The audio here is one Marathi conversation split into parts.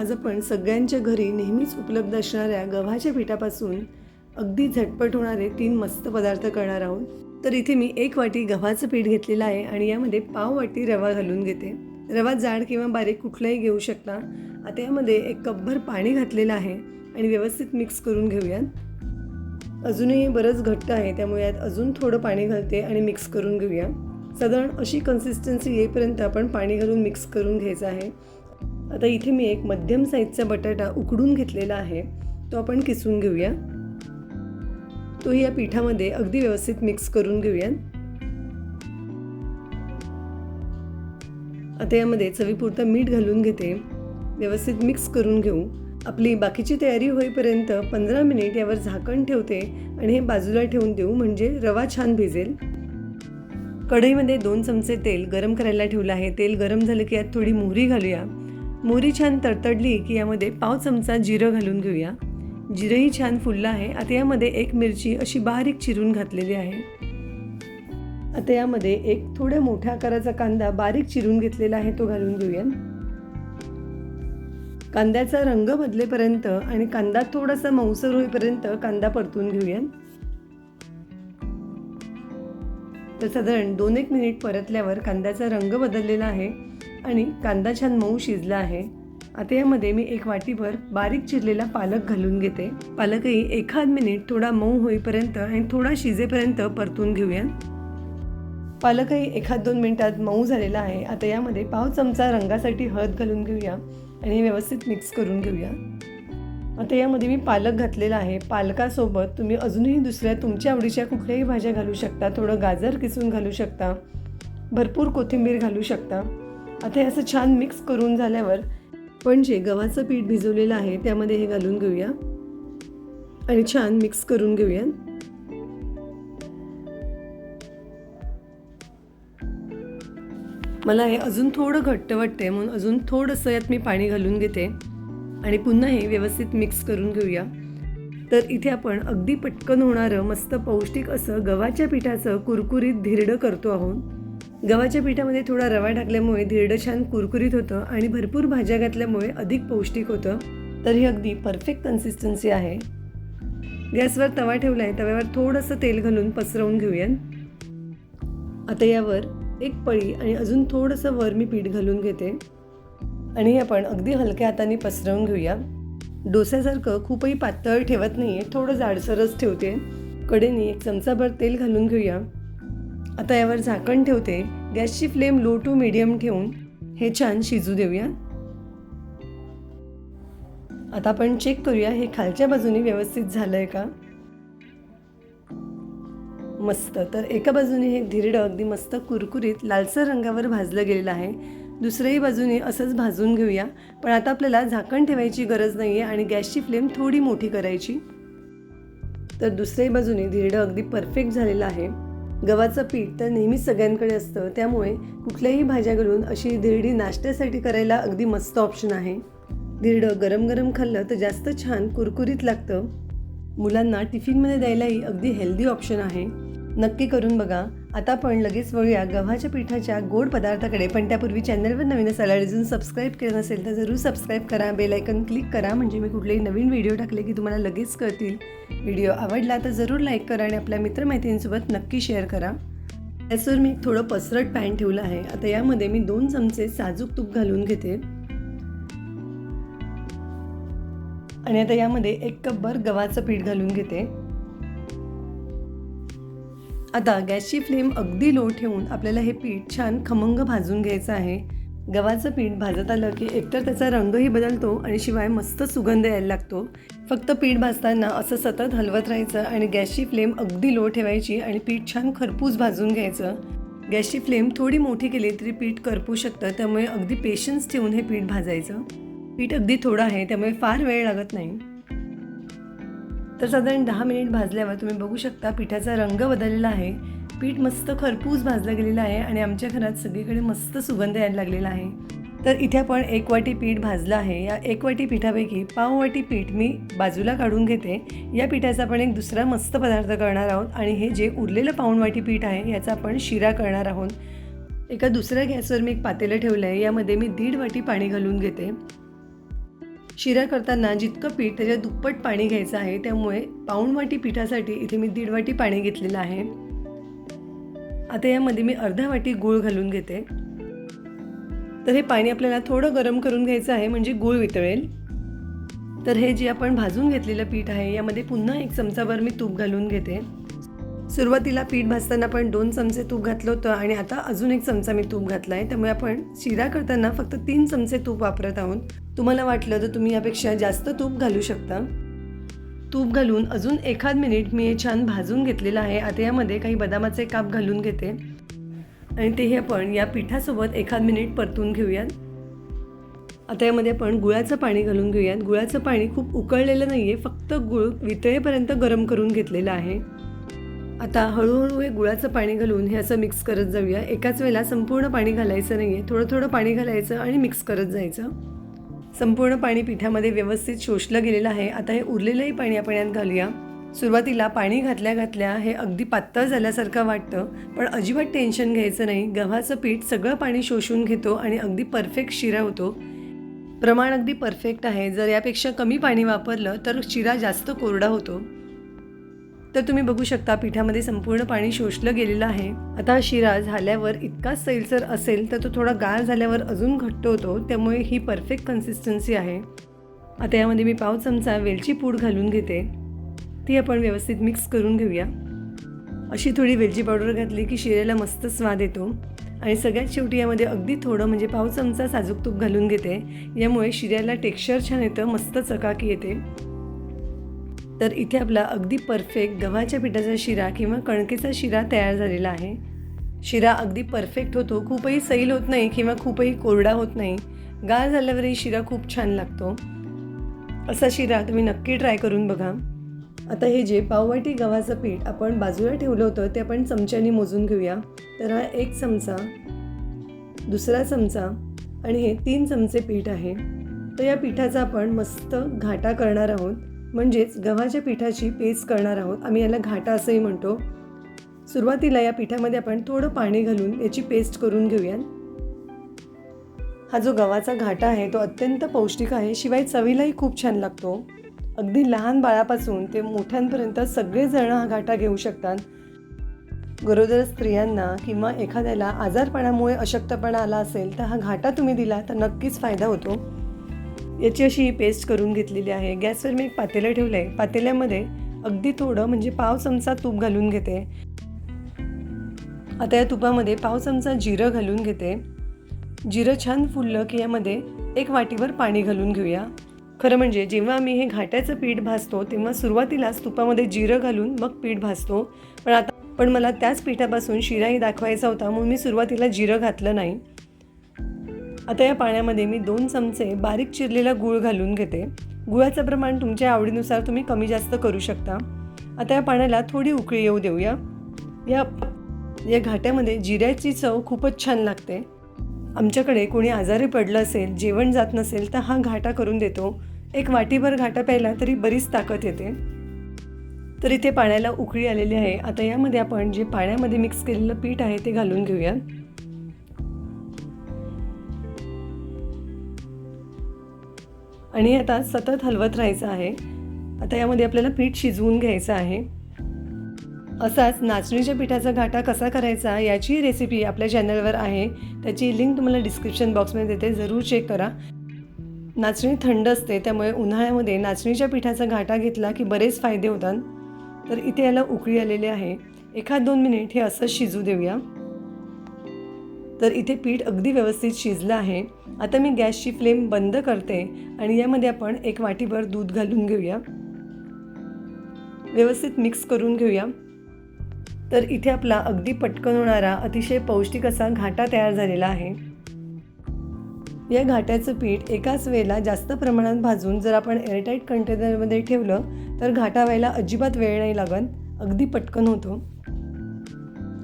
आज आपण सगळ्यांच्या घरी नेहमीच उपलब्ध असणाऱ्या गव्हाच्या पिठापासून अगदी झटपट होणारे तीन मस्त पदार्थ करणार आहोत. तर इथे मी एक वाटी गव्हाचं पीठ घेतलेलं आहे आणि यामध्ये पाव वाटी रवा घालून घेते. रवा जाड किंवा बारीक कुठलाही घेऊ शकता. आता यामध्ये एक कपभर पाणी घातलेलं आहे आणि व्यवस्थित मिक्स करून घेऊयात. अजूनही बरंच घट्ट आहे त्यामुळे यात अजून थोडं पाणी घालते आणि मिक्स करून घेऊया. साधारण अशी कन्सिस्टन्सी येईपर्यंत आपण पाणी घालून मिक्स करून घ्यायचं आहे. आता इथे मी एक मध्यम साईजचा बटाटा उकडून घेतलेला आहे. तो आपण किसून घेऊया. तो या पिठामध्ये अगदी व्यवस्थित मिक्स करून घेऊया. आता यामध्ये चवीपुरतं मीठ घालून घेते. व्यवस्थित मिक्स करून घेऊ. आपली बाकीची तयारी होईपर्यंत पंधरा मिनिट यावर झाकण ठेवते आणि हे बाजूला ठेवून देऊ म्हणजे रवा छान भिजेल. कढईमध्ये दोन चमचे तेल गरम करायला ठेवलं आहे. तेल गरम झालं की यात थोडी मोहरी घालूया. मोरी छान तडतडली की यामध्ये पाव चमचा जिरं घालून घेऊया. जिरंही छान फुललं आहे. आता यामध्ये एक मिरची अशी बारीक चिरून घातलेली आहे. आता यामध्ये एक थोड्या मोठ्या आकाराचा कांदा बारीक चिरून घेतलेला आहे तो घालून घेऊया. कांद्याचा रंग बदलेपर्यंत आणि कांदा थोडासा मऊसर होईपर्यंत कांदा परतून घेऊया. तर साधारण दोन एक मिनिट परतल्यावर कांद्याचा रंग बदललेला आहे. आणि कांदा छान मऊ शिजला आहे. आता यामध्ये मी एक वाटीभर बारीक चिरलेला पालक घालून घेते. पालकही एखाद मिनिट थोडा मऊ होईपर्यंत आणि थोडा शिजेपर्यंत परतून घेऊया. पालकही एखाद दोन मिनिटात मऊ झालेला आहे. आता यामध्ये पाव चमचा रंगासाठी हळद घालून घेऊया आणि व्यवस्थित मिक्स करून घेऊया. आता यामध्ये मी पालक घातलेला आहे. पालकासोबत तुम्ही अजूनही दुसऱ्या तुमच्या आवडीच्या कुठल्याही भाज्या घालू शकता. थोडं गाजर किसून घालू शकता. भरपूर कोथिंबीर घालू शकता. आता हे असं छान मिक्स करून झाल्यावर पण जे गव्हाचं पीठ भिजवलेलं आहे त्यामध्ये हे घालून घेऊया. आणि छान मिक्स करून घेऊया. मला हे अजून थोडं घट्ट वाटते म्हणून अजून थोडंसं यात मी पाणी घालून घेते. आणि पुन्हा हे व्यवस्थित मिक्स करून घेऊया. तर इथे आपण अगदी पटकन होणारं मस्त पौष्टिक असं गव्हाच्या पिठाचं कुरकुरीत धिरडं करतो आहोत. गव्हाच्या पिठामध्ये थोडा रवा टाकल्यामुळे धिरडं छान कुरकुरीत होतं आणि भरपूर भाज्या घातल्यामुळे अधिक पौष्टिक होतं. तर ही अगदी परफेक्ट कन्सिस्टन्सी आहे. गॅसवर तवा ठेवला आहे तव्यावर थोडंसं तेल घालून पसरवून घेऊयात. आता यावर एक पळी आणि अजून थोडंसं वर मी पीठ घालून घेते. आणि हे आपण अगदी हलक्या हाताने पसरवून घेऊया. डोस्यासारखं खूपही पातळ ठेवत नाही आहे थोडं जाडसरच ठेवते. कडेने एक चमचाभर तेल घालून घेऊया. आता यावर झाकण ठेवते. गॅसची फ्लेम लो टू मिडियम ठेवून हे छान शिजू देऊया. आता आपण चेक करूया हे खालच्या बाजूने व्यवस्थित झालं आहे का? मस्त. तर एका बाजूने हे धिरडं अगदी मस्त कुरकुरीत लालसर रंगावर भाजलं गेलेलं आहे. दुसऱ्याही बाजूने असंच भाजून घेऊया. पण आता आपल्याला झाकण ठेवायची गरज नाही आहे आणि गॅसची फ्लेम थोडी मोठी करायची. तर दुसऱ्याही बाजूने धिरडं अगदी परफेक्ट झालेलं आहे. गव्हाचं पीठ तर नेहमीच सगळ्यांकडे असतं. त्यामुळे कुठल्याही भाज्या घालून अशी धिरडी नाश्त्यासाठी करायला अगदी मस्त ऑप्शन आहे. धिरडं गरम गरम खाल्लं तर जास्त छान कुरकुरीत लागतं. मुलांना टिफिनमध्ये द्यायलाही अगदी हेल्दी ऑप्शन आहे. नक्की करून बघा. आता आपण लगेच वळूया गव्हाच्या पिठाच्या गोड पदार्थाकडे. पण त्यापूर्वी चॅनलवर नवीन असायला अजून सबस्क्राईब केलं नसेल तर जरूर सबस्क्राईब करा. बेलायकन क्लिक करा. म्हणजे मी कुठलेही नवीन व्हिडिओ टाकले की तुम्हाला लगेच कळतील. व्हिडिओ आवडला तर जरूर लाईक करा आणि आपल्या मित्रमैत्रिणींसोबत नक्की शेअर करा. त्याचवर मी एक थोडं पसरट पॅन ठेवलं आहे. आता यामध्ये मी दोन चमचे साजूक तूप घालून घेते. आणि आता यामध्ये एक कपभर गव्हाचं पीठ घालून घेते. आता गॅसची फ्लेम अगदी लो ठेवून आपल्याला हे पीठ छान खमंग भाजून घ्यायचं आहे. गव्हाचं पीठ भाजत आलं की एकतर त्याचा रंगही बदलतो आणि शिवाय मस्त सुगंध यायला लागतो. फक्त पीठ भाजताना असं सतत हलवत राहायचं आणि गॅसची फ्लेम अगदी लो ठेवायची आणि पीठ छान खरपूस भाजून घ्यायचं. गॅसची फ्लेम थोडी मोठी केली तरी पीठ करपू शकतं त्यामुळे अगदी पेशन्स ठेवून हे पीठ भाजायचं. पीठ अगदी थोडं आहे त्यामुळे फार वेळ लागत नाही. तर साधारण दहा मिनिट भाजल्यावर तुम्ही बघू शकता पिठाचा रंग बदललेला आहे. पीठ मस्त खरपूस भाजलं गेलेलं आहे आणि आमच्या घरात सगळीकडे मस्त सुगंध यायला लागलेला आहे. तर इथे आपण एक वाटी पीठ भाजलं आहे. या एक वाटी पिठापैकी पाव वाटी पीठ मी बाजूला काढून घेते. या पिठाचा आपण एक दुसरा मस्त पदार्थ करणार आहोत आणि हे जे उरलेलं पाऊण वाटी पीठ आहे याचा आपण शिरा करणार आहोत. एका दुसऱ्या गॅसवर मी एक पातेलं ठेवलं आहे. यामध्ये मी दीड वाटी पाणी घालून घेते. शिरा करताना जितकं पीठ त्याच्या दुप्पट पाणी घ्यायचं आहे त्यामुळे पाऊण वाटी पिठासाठी इथे मी दीड वाटी पाणी घेतलेलं आहे. आता यामध्ये मी अर्धा वाटी गूळ घालून घेते. तर हे पाणी आपल्याला थोडं गरम करून घ्यायचं आहे म्हणजे गूळ वितळेल. तर हे जे आपण भाजून घेतलेलं पीठ आहे यामध्ये पुन्हा एक चमचाभर मी तूप घालून घेते. सुरुवातीला पीठ भाजताना आपण दोन चमचे तूप घातलं होतं आणि आता अजून एक चमचा मी तूप घातला आहे त्यामुळे आपण शिरा करताना फक्त तीन चमचे तूप वापरत आहोत. तुम्हाला वाटलं तर तुम्ही यापेक्षा जास्त तूप घालू शकता. तूप घालून अजून एखाद मिनिट मी हे छान भाजून घेतलेलं आहे. आता यामध्ये काही बदामाचे काप घालून घेते. आणि तेही आपण या पिठासोबत एखाद मिनिट परतून घेऊयात. आता यामध्ये आपण गुळाचं पाणी घालून घेऊयात. गुळाचं पाणी खूप उकळलेलं नाही आहे फक्त गुळ वितळेपर्यंत गरम करून घेतलेलं आहे. आता हळूहळू हे गुळाचं पाणी घालून हे असं मिक्स करत जाऊया. एकाच वेळेला संपूर्ण पाणी घालायचं नाही आहे थोडं थोडं पाणी घालायचं आणि मिक्स करत जायचं. संपूर्ण पाणी पिठामध्ये व्यवस्थित शोषलं गेलेलं आहे. आता हे उरलेलंही पाणी आपण यात घालूया. सुरुवातीला पाणी घातल्या घातल्या हे अगदी पातळ झाल्यासारखं वाटतं पण अजिबात टेन्शन घ्यायचं नाही. गव्हाचं पीठ सगळं पाणी शोषून घेतो आणि अगदी परफेक्ट शिरा होतो. प्रमाण अगदी परफेक्ट आहे. जर यापेक्षा कमी पाणी वापरलं तर शिरा जास्त कोरडा होतो. तर तुम्ही बघू शकता पिठामध्ये संपूर्ण पाणी शोषलं गेलेलं आहे. आता शिरा झाल्यावर इतका सैलसर असेल तर तो थोडा गाळ झाल्यावर अजून घट्ट होतो त्यामुळे ही परफेक्ट कन्सिस्टन्सी आहे. आता यामध्ये मी पाव चमचा वेलची पूड घालून घेते. ती आपण व्यवस्थित मिक्स करून घेऊया. अशी थोडी वेलची पावडर घातली की शिऱ्याला मस्त स्वाद येतो. आणि सगळ्यात शेवटी यामध्ये अगदी थोडं म्हणजे पाव चमचा साजूक तूप घालून घेते. यामुळे शिऱ्याला टेक्स्चर छान येतं मस्त चकाकी येते. तर इथे आपला अगदी परफेक्ट गव्हाच्या पिठाचा शिरा किंवा कणकेचा शिरा तयार झालेला आहे. शिरा अगदी परफेक्ट होतो खूपही सैल होत नाही किंवा खूपही कोरडा होत नाही. गाळ झाल्यावरही शिरा खूप छान लागतो. असा शिरा तुम्ही नक्की ट्राय करून बघा. आता हे जे पाववाटी गव्हाचं पीठ आपण बाजूला ठेवलं होतं ते आपण चमच्याने मोजून घेऊया. तर हा एक चमचा दुसरा चमचा आणि हे तीन चमचे पीठ आहे. तर या पिठाचा आपण मस्त घाटा करणार आहोत. म्हणजेच गव्हाच्या पिठाची पेस्ट करणार आहोत. आम्ही याला घाटा असंही म्हणतो. सुरुवातीला या पिठामध्ये आपण थोडं पाणी घालून याची पेस्ट करून घेऊया. हा जो गव्हाचा घाटा आहे तो अत्यंत पौष्टिक आहे. शिवाय चवीलाही खूप छान लागतो. अगदी लहान बाळापासून ते मोठ्यांपर्यंत सगळेजण हा घाटा घेऊ शकतात. गरोदर स्त्रियांना किंवा एखाद्याला आजारपणामुळे अशक्तपणा आला असेल तर हा घाटा तुम्ही दिला तर नक्कीच फायदा होतो. याची अशी ही पेस्ट करून घेतलेली आहे. गॅसवर मी एक पातेलं ठेवलं आहे पातेल्यामध्ये अगदी थोडं म्हणजे पाव चमचा तूप घालून घेते. आता या तुपामध्ये पाव चमचा जिरं घालून घेते. जिरं छान फुललं की यामध्ये एक वाटीवर पाणी घालून घेऊया. खरं म्हणजे जेव्हा आम्ही हे घाट्याचं पीठ भाजतो तेव्हा सुरुवातीलाच तुपामध्ये जिरं घालून मग पीठ भाजतो. पण आता पण मला त्याच पिठापासून शिराही दाखवायचा होता म्हणून मी सुरुवातीला जिरं घातलं नाही. आता या पाण्यामध्ये मी दोन चमचे बारीक चिरलेला गूळ घालून घेते. गुळाचं प्रमाण तुमच्या आवडीनुसार तुम्ही कमी जास्त करू शकता. आता या पाण्याला थोडी उकळी येऊ देऊया. या या घाट्यामध्ये जिऱ्याची चव खूपच छान लागते. आमच्याकडे कोणी आजारी पडलं असेल जेवण जात नसेल तर हा घाटा करून देतो. एक वाटीभर घाटा प्यायला तरी बरीच ताकद येते. तर इथे पाण्याला उकळी आलेली आहे. आता यामध्ये आपण जे पाण्यामध्ये मिक्स केलेलं पीठ आहे ते घालून घेऊया. आणि आता सतत हलवत राहायचं आहे. आता यामध्ये आपल्याला पीठ शिजवून घ्यायचं आहे. असाच नाचणीच्या पिठाचा घाटा कसा करायचा याची रेसिपी आपल्या चॅनलवर आहे. त्याची लिंक तुम्हाला डिस्क्रिप्शन बॉक्समध्ये देते. जरूर चेक करा. नाचणी थंड असते त्यामुळे उन्हाळ्यामध्ये नाचणीच्या पिठाचा घाटा घेतला की बरेच फायदे होतात. तर इथे याला उकळी आलेली आहे. एखाद दोन मिनिट हे असंच शिजू देऊया. तर इथे पीठ अगदी व्यवस्थित शिजलं आहे. आता मी गॅसची फ्लेम बंद करते आणि यामध्ये आपण एक वाटीभर दूध घालून घेऊया. व्यवस्थित मिक्स करून घेऊया. तर इथे आपला अगदी पटकन होणारा अतिशय पौष्टिक असा घाटा तयार झालेला आहे. या घाट्याचं पीठ एकाच वेळेला जास्त प्रमाणात भाजून जर आपण एअरटाईट कंटेनरमध्ये ठेवलं तर घाटा व्हायला अजिबात वेळ नाही लागत. अगदी पटकन होतो.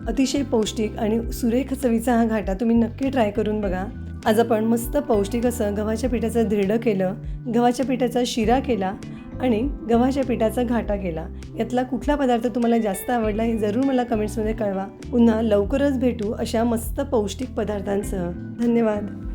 अतिशय पौष्टिक आणि सुरेख चवीचा हा घाटा तुम्ही नक्की ट्राय करून बघा. आज आपण मस्त पौष्टिक असं गव्हाच्या पिठाचं धिरडं केलं गव्हाच्या पिठाचा शिरा केला आणि गव्हाच्या पिठाचा घाटा केला. यातला कुठला पदार्थ तुम्हाला जास्त आवडला हे जरूर मला कमेंट्समध्ये कळवा. पुन्हा लवकरच भेटू अशा मस्त पौष्टिक पदार्थांसह. धन्यवाद.